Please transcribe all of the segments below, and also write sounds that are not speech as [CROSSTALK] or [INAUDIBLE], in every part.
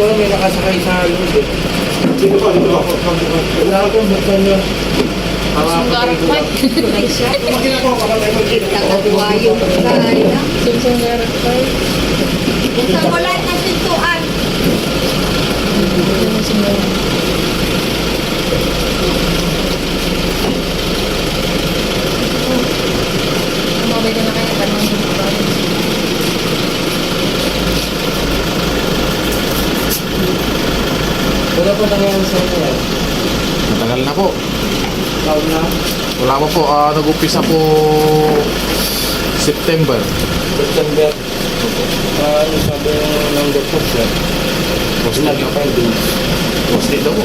ko may nakasakay sa loob eh. Dito pa, dito pa. Wala akong buksan nyo. Sunggarap pa. May siya. Ginagawa pa lang tayo. Nagagawa yung bahay na. Sunggarap pa. Buksan mo lahat ng pintuan. Umabay ka na kaya tanong mo ba? Wala pa nangyari sa inyo. Matagal na po. Taon na. Wala pa po. ah, nag-umpisa po September. September. Ah, ano sabi ng doktor sir? Positive daw. Nag-finding. Positive daw po.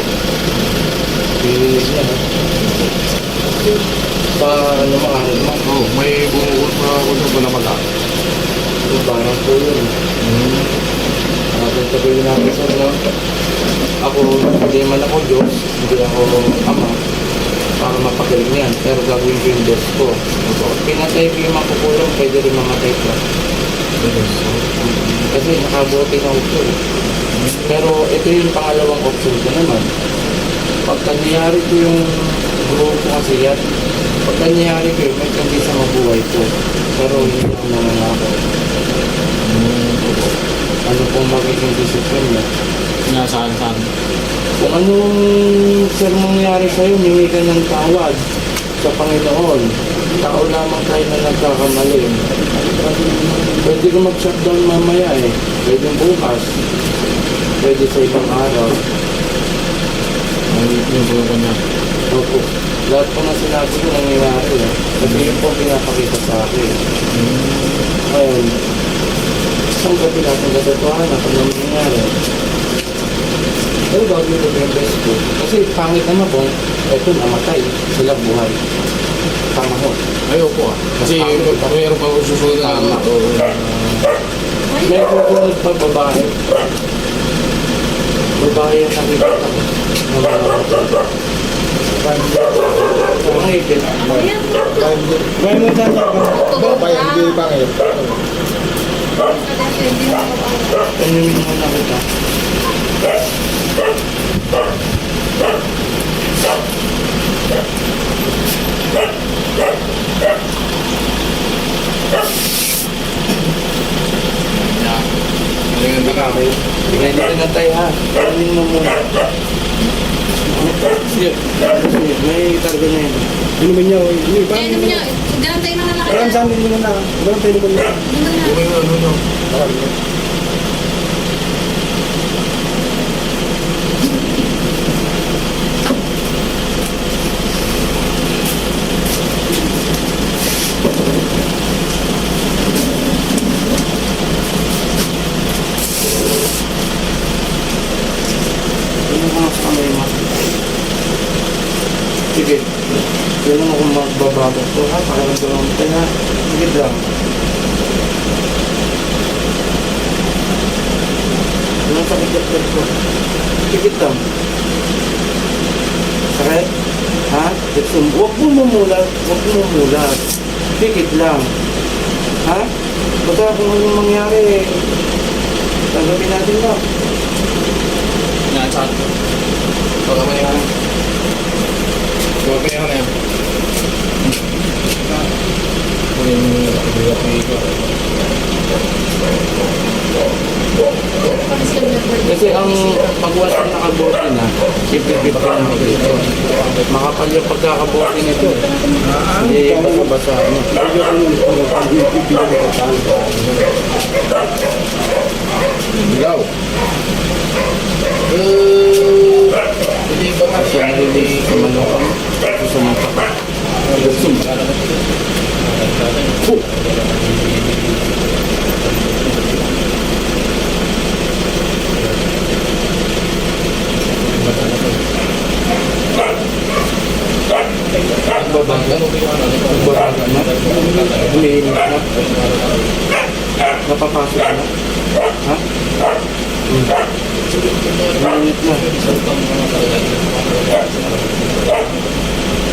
Bilis niya. Sa ano maaari mo. Oo, oh, may bumuot na kung ko na mag So, parang po yun. Natin sabihin natin sa no? Ako, hindi man ako Diyos, hindi ako Ama, para mapagaling yan. Pero gagawin ko yung best ko. Pinatay ko yung makukulong, pwede rin mamatay ko. Kasi nakabuti na ako eh. Pero ito yung pangalawang option ko naman. Pagka nangyari ko yung grupo ko kasi yan, pagka nangyari ko yun, may kundi sa mabuhay ko. Pero hindi ako nananakot. Ano pong magiging desisyon niya? Nasaan saan? Kung anong sir mangyari sa'yo, hingi ka ng tawad sa Panginoon. Tao lamang tayo na nagkakamali. Pwede ka mag-shutdown mamaya eh. Pwede bukas. Pwede sa ibang araw. Ang yung po niya. Opo. Lahat po na sinabi ko nangyayari eh. Kasi yun po pinapakita sa akin. Ngayon, isang gabi natin katotohanan kung nangyayari. Pero ko yung best ko. Kasi pangit naman kung eto namatay, sila buhay. Tama ko. Ayaw po ah. Kasi mayroon pa susunod na. Oo. May kukunod pa babae. Babae ang nakikita ko. Na mga Ang ipit. May mo Okay. Tingnan dito na tayo ha. Tingnan mo muna. May karga na yun. Inumin niya. Hindi pa. Kaya naman niya, garantay na nga Parang saan din mo na. Pwede mo na. Yung may ano no. Tingnan mo nga sa kamay mo. Sige. Tingnan mo kung magbabago to ha. Pakiramdaman mo tayo ha. Sige lang. Ano sa kikat ko? Sige lang. Sakit? Ha? Ito, huwag mo mumulat. Huwag mo mumulat. Pikit lang. Ha? Basta kung anong mangyari, tanggapin natin lang. Nasaan? Baka man yan. Baka man yan. yan. Yung bigat ni Iko. Kasi ang pagwas na nakabote na, sipipit ka na dito. Makapal yung pagkakabote nito. Hindi basa-basa. Ikaw. Eh, hindi ba ka Kasi nalilihi sa manokang. Susumunta ka. Na. Napapasok na. Ha? Hmm. Umiinit na.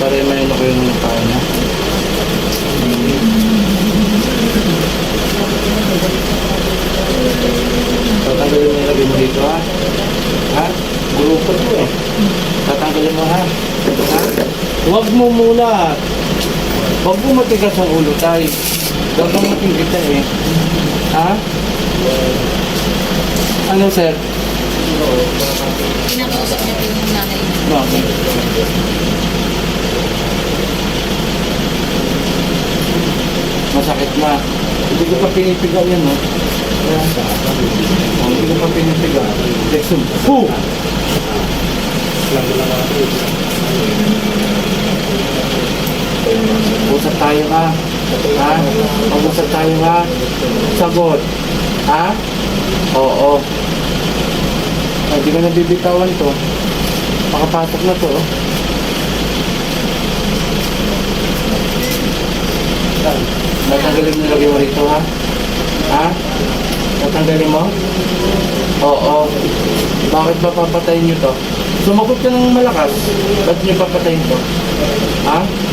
Para may ano kayo ng paa niya. Tatanggalin mo yung lagay mo dito ha. Ha? Grupo to eh. Tatanggalin mo ha. Ha? Huwag mo muna. Huwag mo matigas ang ulo tayo. Gagamitin kita eh. Ha? Ano sir? Pinakausap niya po yung nanay. Bakit? Masakit na. Hindi ko pa pinipigaw yan, no? Hindi ko pa pinipigaw. Jackson, Fu! Usap tayo ha? Ha? Mag-usap tayo ha? Sagot. Ha? Oo. Hindi ka nabibitawan to. Makapasok na to. oh. Tatanggalin mo lagi mo rito ha? Ha? Tatanggalin mo? Oo. Bakit ba papatayin nyo to? Sumagot ka ng malakas. Ba't nyo papatayin to? Ha?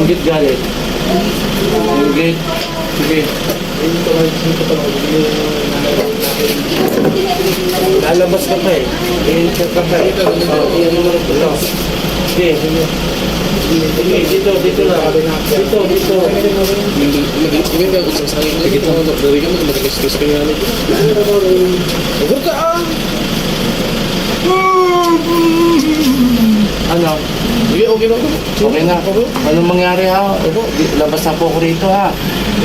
Inggit galit. Inggit. Sige. Lalabas ka pa eh. Iinit ka pa eh. Oh, iyan rin ito. Sige. Sige, dito, dito lang. Dito, dito. Hindi ka usap sa akin. Ka usap. Dari ka mo. Matigas-tigas ka nga. Huwag ka ah! Ano? Sige, okay lang. Okay na. Anong mangyari ha? Ito, labas na po ako rito ha.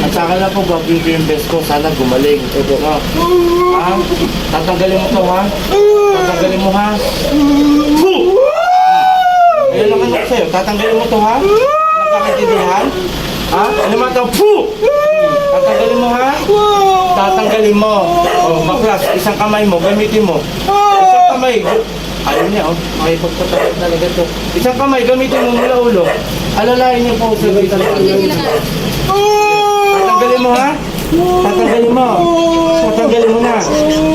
At saka na po, gagawin ko yung best ko. Sana gumaling. Ito, ha? Ha? Tatanggalin mo to ha? Tatanggalin mo ha? Ayun lang ano sa'yo. Tatanggalin mo to ha? Nagkakaintindihan? Ha? Ano man to? Puh! Tatanggalin mo ha? Tatanggalin mo. Oh, baklas, isang kamay mo, gamitin mo. Isang kamay. Ayaw niya, oh. Makipagpatagal talaga to. Isang kamay, gamitin mo mula ulo. Alalahin niyo po sa na nga. Tatanggalin mo ha? Tatanggalin mo. Tatanggalin mo na.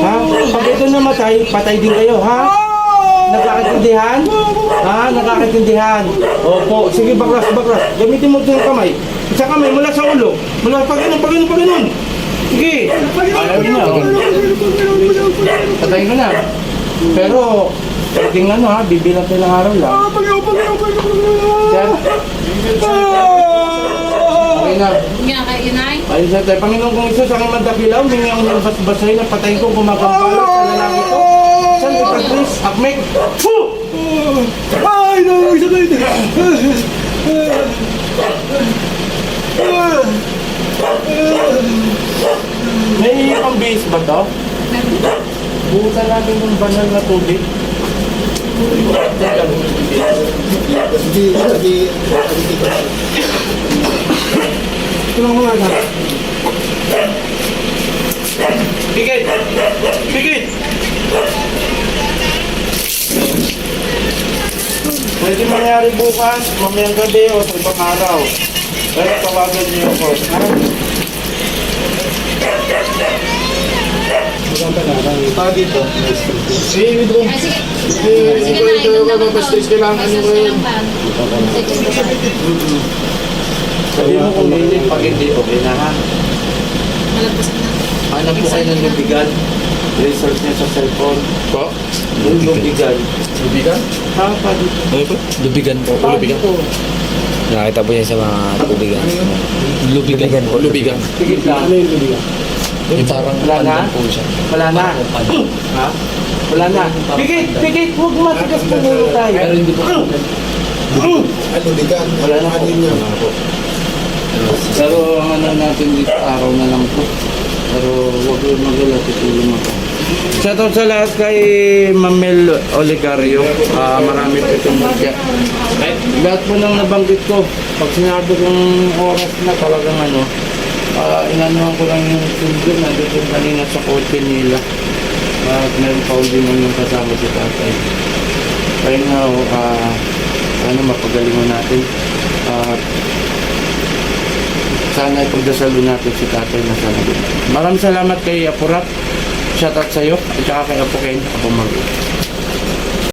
Ha? Pag ito namatay, patay din kayo, ha? Nagkakaintindihan? Ha? Nagkakaintindihan? Opo. Sige, baklas, baklas. Gamitin mo ito yung kamay. Isang kamay mula sa ulo. Mula pag ganun, pag ganun, pag ganun. Sige. Ayaw niya. oh. Patayin ko na. Pero, pwedeng ano ha, bibilang ko ng araw lang. Sir? Okay na. Kayo inay. Ayun sa tayo, Panginoon kong Isus, ang mandakilaw, mingi ang niyong basbasahin na patayin ko gumagampalat sa lalaki ko. San Ipagris, Akmek, Fu! Ay, nangungisa ko ito. May pang-base ba to? Buta natin ng banal na tubig. Hindi, hindi, hindi ko. Tulungan mo nga na. Pigit! Pigit! Pwede mangyari bukas, mamayang gabi o sa ibang araw. Pero tawagan niyo ako. Ha? Pa dito. Sige, withdraw. Sige. Na ko to. Basta kailangan nyo pa. Sabi mo kung hindi, pag hindi, okay na ha. Malagpas na. Hanap po kayo ng lubigan. Result niya sa cellphone. Po? Yung lubigan. Lubigan? Ha, pa dito. Ano po? Lubigan po. Lubigan. dito. Nakita po niya sa mga. Lubigan po. Lubigan. Ano yung lubigan? Yung parang Wala na? pandan po siya. Wala na. [CLEARS THROAT] Ha? Wala na. Pigit, pigit. Huwag matigas ng ulo tayo. Pero hindi po. [CLEARS THROAT] Ay, lubigan. Wala na po. Ano? Pero ang ano natin dito, araw na lang po. Pero huwag yung magala, tutulong ako. Shoutout sa lahat kay Mamel Oligario. Ah, marami po itong bagya. Lahat po nang nabanggit ko, pag sinabi kong oras na talagang ano, ah, inanuhan ko lang yung sundo, nandito yung kanina sa kotse nila. At meron pa uli naman yung kasama si tatay. Kaya nga, ah, ano, mapagalingan natin. At sana ipagdasalo natin si tatay na sana gumaling. Maraming salamat kay Apurat. Shoutout sa iyo at saka kay Apo Ken, Apo Maru.